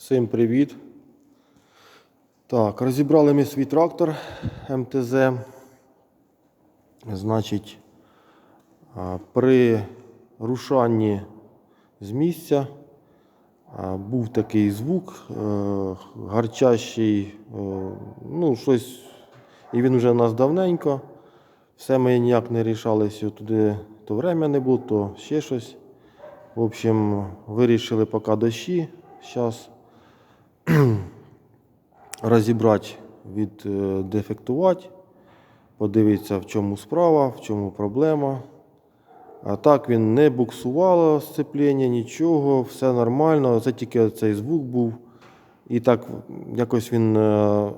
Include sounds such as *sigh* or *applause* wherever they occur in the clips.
Всім привіт. Так, розібрали ми свій трактор МТЗ. Значить, при рушанні з місця був такий звук е, гарчащий, е, ну, щось, і він вже у нас давненько. Все ми ніяк не рішалися туди, то время не було, то ще щось. В общем, вирішили поки дощі. Зараз *clears throat* розібрати, віддефектувати, подивитися, в чому справа, в чому проблема. А так він не буксувало сцеплення, нічого, все нормально. Це тільки цей звук був. І так якось він е,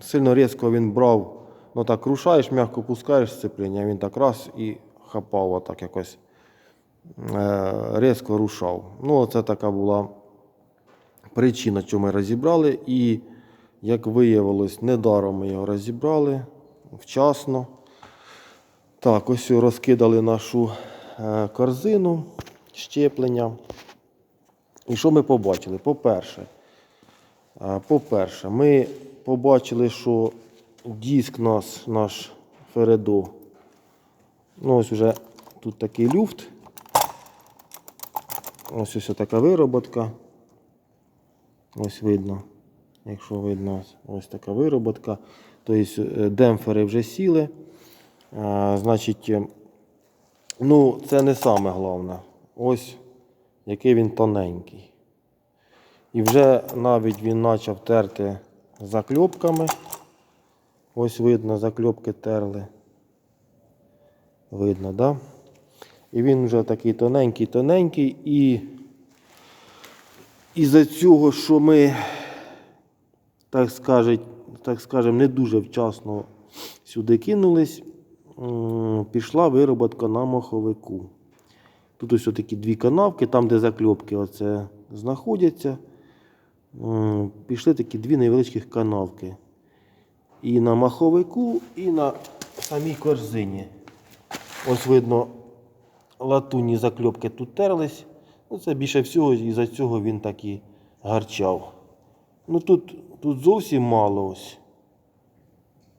сильно різко він брав. Ну так рушаєш, м'яко пускаєш сцеплення, він так раз і хапав отак якось е, різко рушав. Ну, це така була причина, чому ми розібрали. І, як виявилось, недаром ми його розібрали вчасно. Так, ось розкидали нашу е, корзину щеплення. І що ми побачили? По-перше, е, по-перше, ми побачили, що диск нас, наш Фередо, ну ось вже тут такий люфт. Ось ось така вироботка. Ось видно, якщо видно, ось- така вироботка. Тобто демпфери вже сіли. А, значить, е, ну, це не саме головне. Ось який він тоненький. І вже навіть він почав терти закльопками. Ось видно, закльопки терли. Видно, да? І він вже такий тоненький-тоненький. І із-за цього, що ми, так скажуть, так скажем, не дуже вчасно сюди кинулись, пішла вироботка на маховику. Тут ось такі дві канавки, там, де закльопки оце знаходяться. Пішли такі дві невеличких канавки. І на маховику, і на самій корзині. Ось видно, латунні закльопки тут терлись. Ну, це більше всього, і за цього він так і гарчав. Ну тут, тут зовсім мало ось.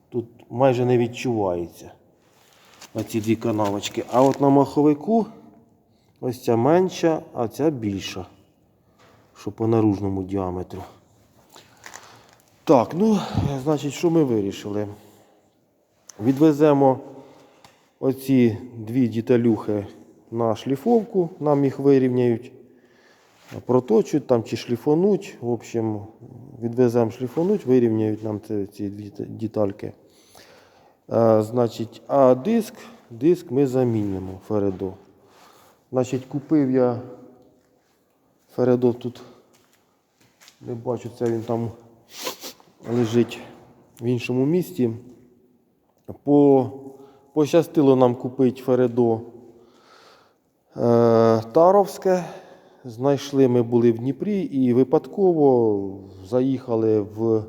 Тут майже не відчувається оці дві канавочки. А от на маховику ось ця менша, а ця більша. Що по наружному діаметру. Так, ну, значить, що ми вирішили? Відвеземо оці дві діталюхи шліфовку, нам їх вирівняють, проточуть там чи шліфонуть. В общем, відвеземо шліфонуть, вирівняють нам ці, детальки. А, значить, а диск, диск ми замінимо Фередо. Значить, купив я Фередо тут. Не бачу, це він там лежить в іншому місці. По, пощастило нам купити Фередо е, Таровське. Знайшли ми були в Дніпрі і випадково заїхали в е,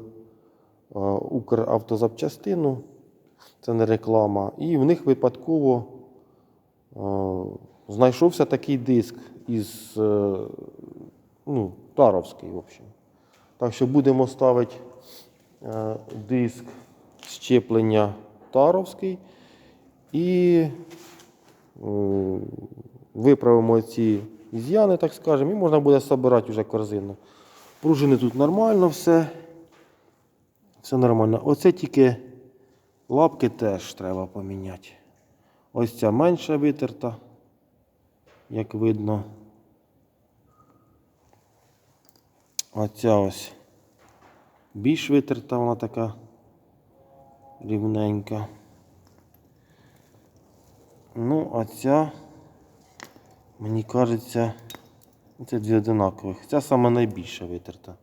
Укравтозапчастину. Це не реклама. І в них випадково е, знайшовся такий диск із е, ну, Таровський, в общем. Так що будемо ставити е, диск щеплення Таровський і е, виправимо ці із'яни, так скажемо, і можна буде збирати вже корзину. Пружини тут нормально все. Все нормально. Оце тільки лапки теж треба поміняти. Ось ця менша витерта, як видно. Оця ось більш витерта, вона така рівненька. Ну, а ця, мені кажеться, це дві одинакових. Ця саме найбільша витерта.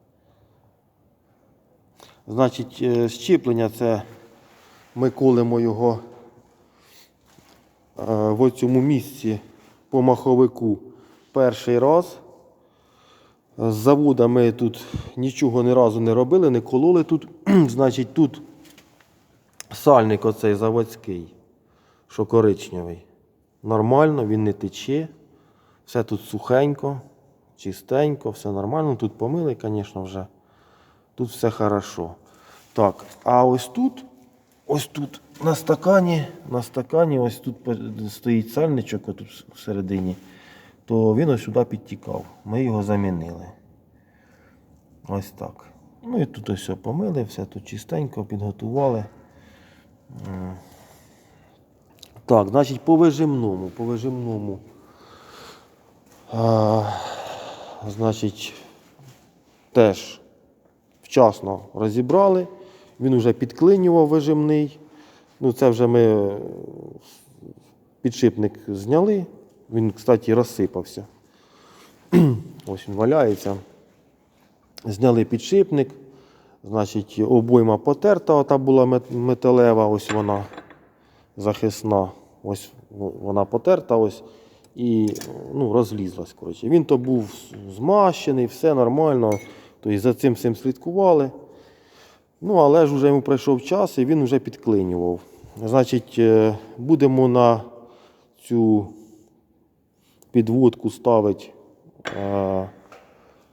Значить, е, щеплення це ми колемо його е, в цьому місці по маховику перший раз. З завода ми тут нічого ні разу не робили, не кололи тут. *clears throat* Значить, тут сальник оцей заводський, що коричневий. Нормально, він не тече. Все тут сухенько, чистенько, все нормально. Тут помили, звісно, вже. Тут все хорошо. Так, а ось тут, ось тут на стакані, на стакані, ось тут стоїть сальничок, отут всередині, то він ось сюди підтікав. Ми його замінили. Ось так. Ну і тут ось все помили, все тут чистенько підготували. Так, значить, по вижимному, по вижимному. А, значить, теж вчасно розібрали. Він вже підклинював вижимний. Ну, це вже ми е, підшипник зняли. Він, кстати, розсипався. *clears throat* Ось він валяється. Зняли підшипник. Значить, обойма потерта, ота була металева, ось вона захисна. Ось вона потерта ось і ну, розлізлась. Коротше. Він то був змащений, все нормально. Тобто за цим всім слідкували. Ну, але ж вже йому пройшов час і він вже підклинював. Значить, е, будемо на цю підводку ставити.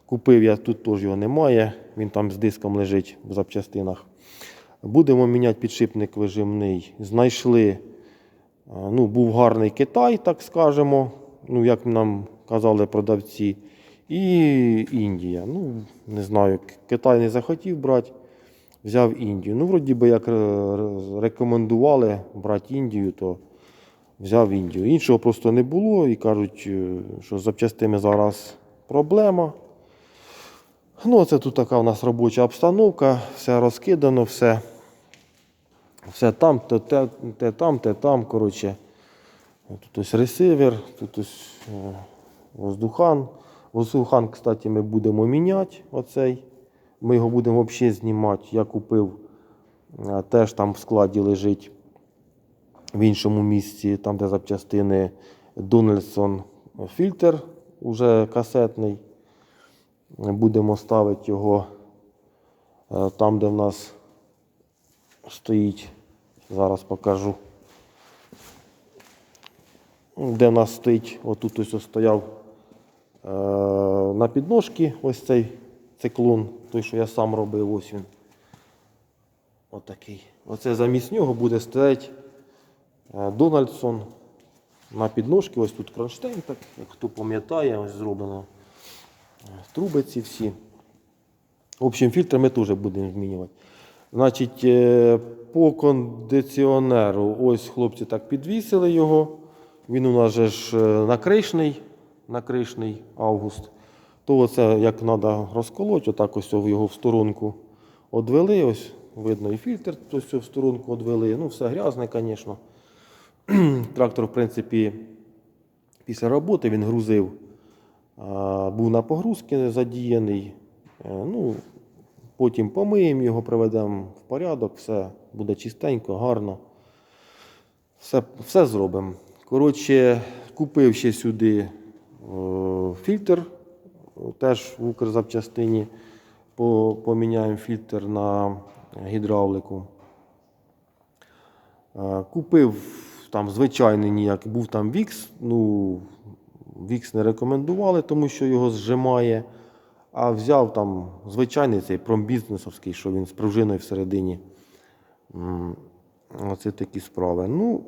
Купив я тут теж його немає. Він там з диском лежить в запчастинах. Будемо міняти підшипник вижимний. Знайшли, ну, був гарний Китай, так скажемо, ну, як нам казали продавці. І Індія. Ну, не знаю, Китай не захотів брати, взяв Індію. Ну, вроді би, як е, рекомендували брати Індію, то взяв Індію. Іншого просто не було і кажуть, е, що з запчастинами зараз проблема. Ну, це тут така у нас робоча обстановка, все розкидано, все, все там, те, те, те там, те там. Коротше. Тут ось ресивер, тут ось е, воздухан. Воздухан, кстати, ми будемо міняти оцей. Ми його будемо взагалі знімати. Я купив, е, теж там в складі лежить в іншому місці, там, де запчастини Donaldson фільтр, уже касетний. Будемо ставити його е, там, де в нас стоїть. Зараз покажу. Де нас стоїть, отут ось стояв е, на підножці ось цей циклон, той, що я сам робив, ось він. Отакий. Оце замість нього буде стояти е, Дональдсон на підножці. Ось тут кронштейн, так, як хто пам'ятає, ось зроблено труби ці всі. В общем, фільтри ми теж будемо змінювати. Значить, е, по кондиціонеру, ось хлопці так підвісили його. Він у нас же ж накришний, накришний август. То оце як треба розколоти, отак ось його в сторонку одвели. Ось видно і фільтр ось в сторонку одвели. Ну, все грязне, звісно. Трактор, в принципі, після роботи він грузив. Був на погрузки задіяний. Ну, потім помиємо його, приведемо в порядок, все буде чистенько, гарно. Все, все зробимо. Коротше, купив ще сюди о, фільтр, теж в Укрзапчастині. По- Поміняємо фільтр на гідравлику. Е, Купив там звичайний ніяк, був там Вікс. Ну, Вікс не рекомендували, тому що його зжимає. А взяв там звичайний цей промбізнесовський, що він з пружиною всередині. Оце такі справи. Ну,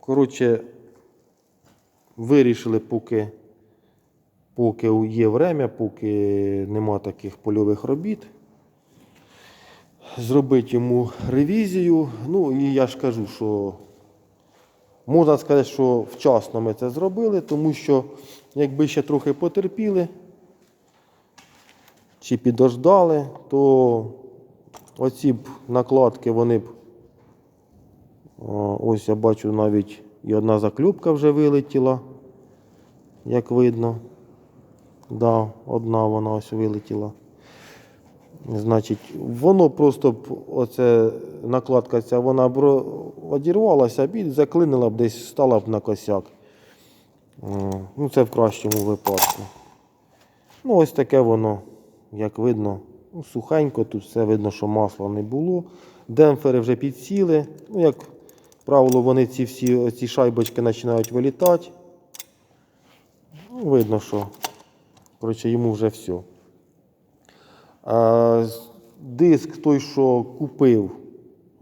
коротше, вирішили, поки, поки є время, поки нема таких польових робіт. Зробити йому ревізію. Ну, і я ж кажу, що можна сказати, що вчасно ми це зробили, тому що якби ще трохи потерпіли чи підождали, то оці б накладки вони б. Ось я бачу навіть і одна заклюпка вже вилетіла, як видно. Да, одна вона ось вилетіла. Значить, воно просто б, оце накладка ця, вона б одірвалася б і заклинила б десь, стала б на косяк. Ну, це в кращому випадку. Ну, ось таке воно, як видно, ну, сухенько, тут все видно, що масла не було. Демпфери вже підсіли. Ну, як правило, вони ці всі ці шайбочки починають вилітати. Ну, видно, що коротше, йому вже все. А, диск той, що купив,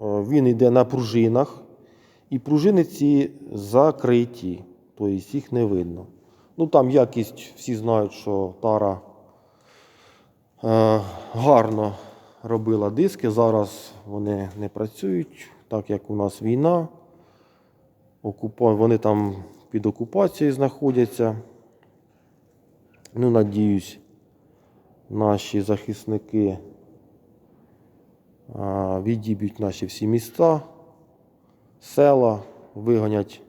е, він йде на пружинах. І пружини ці закриті, тобто їх не видно. Ну там якість, всі знають, що тара гарно робила диски. Зараз вони не працюють, так як у нас війна. Вони там під окупацією знаходяться. Ну, надіюсь, наші захисники відіб'ють наші всі міста, села, вигонять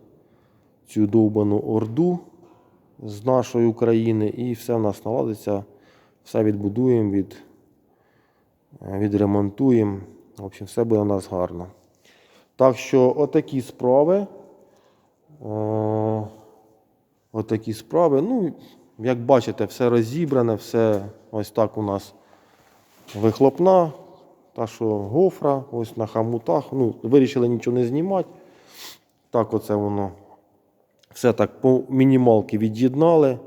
цю довбану орду з нашої України і все в нас наладиться, все відбудуємо, від, е, відремонтуємо. В общем, все буде у нас гарно. Так що отакі справи. О, отакі справи. Ну, як бачите, все розібране, все ось так у нас вихлопна. Та що гофра, ось на хамутах. Ну, вирішили нічого не знімати. Так, оце воно. Все так по мінімалки від'єднали,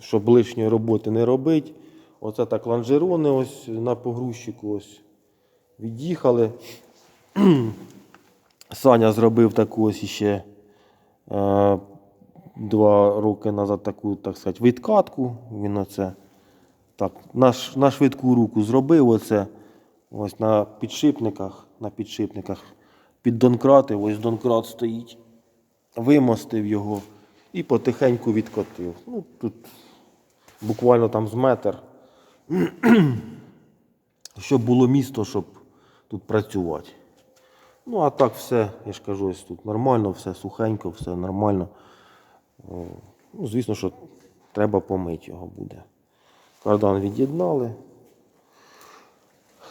щоб лишньої роботи не робити. Оце так лонжерони ось на погрузчику ось від'їхали. *clears throat* Саня зробив таку ось іще е, два роки назад таку, так сказати, відкатку. Він оце так, на, на швидку руку зробив оце. Ось на підшипниках, на підшипниках під донкратив, ось донкрат стоїть. Вимостив його і потихеньку відкотив. Ну, тут буквально там з метр. *clears throat* щоб було місто, щоб тут працювати. Ну, а так все, я ж кажу, ось тут нормально, все сухенько, все нормально. Ну, звісно, що треба помити його буде. Кардан від'єднали.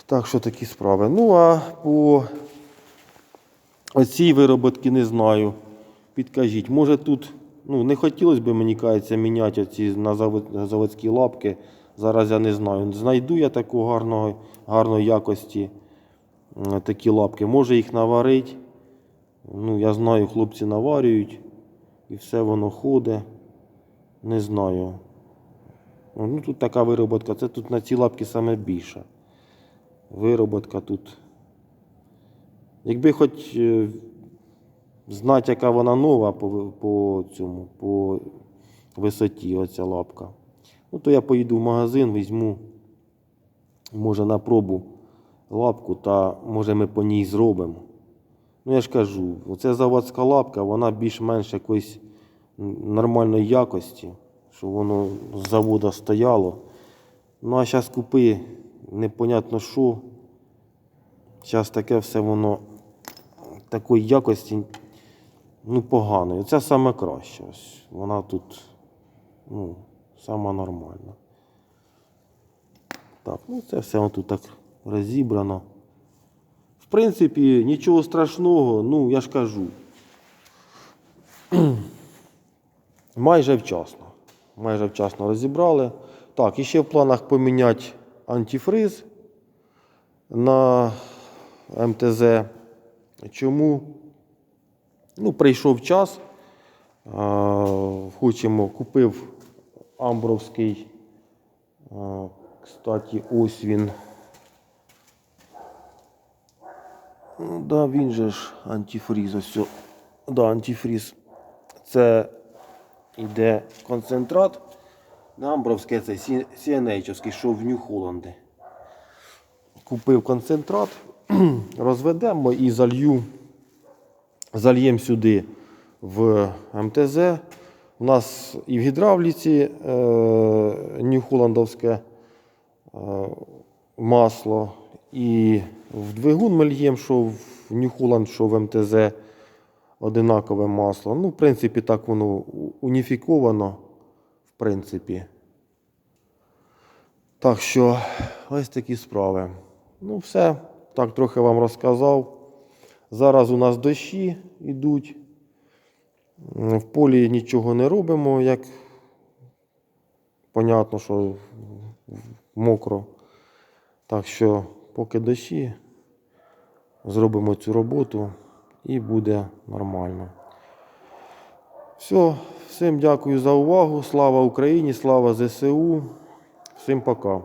Так що такі справи. Ну, а по оцій вироботки не знаю. Підкажіть, може тут, ну, не хотілося б мені кажеться, міняти оці на заводські лапки. Зараз я не знаю. Знайду я таку гарного, гарної якості такі лапки. Може їх наварити. Ну, я знаю, хлопці наварюють і все воно ходить. Не знаю. Ну, тут така вироботка. Це тут на ці лапки саме більше. Вироботка тут. Якби хоч е, знати, яка вона нова по, по цьому, по висоті, оця лапка. Ну, то я поїду в магазин, візьму, може, на пробу лапку, та може ми по ній зробимо. Ну, я ж кажу, оця заводська лапка, вона більш-менш якоїсь нормальної якості, що воно з заводу стояло. Ну, а зараз купи непонятно що. Зараз таке все воно такої якості ну, поганої. Це саме краще. Ось. Вона тут ну, сама нормальна. Так, ну це все тут так розібрано. В принципі, нічого страшного, ну я ж кажу. *clears throat* Майже вчасно. Майже вчасно розібрали. Так, і ще в планах поміняти антифриз на МТЗ. Чому? Ну, прийшов час. Хочемо, купив амбровський. Кстати, ось він. Ну, да, він же ж антифріз. Ось. Да, антифріз. Це іде концентрат. Амбровське це CNH, що в Нью-Холланді. Купив концентрат, *clears throat* розведемо і залью, зальємо сюди в МТЗ. У нас і в гідравліці е, Нью-Холландовське е, масло, і в двигун ми льємо, що в Нью-Холланд, що в МТЗ одинакове масло. Ну, в принципі, так воно уніфіковано. В принципі. Так що, ось такі справи. Ну, все. Так трохи вам розказав. Зараз у нас дощі йдуть. В полі нічого не робимо, як понятно, що мокро. Так що, поки дощі, зробимо цю роботу і буде нормально. Все, всім дякую за увагу. Слава Україні, слава ЗСУ. Всім пока.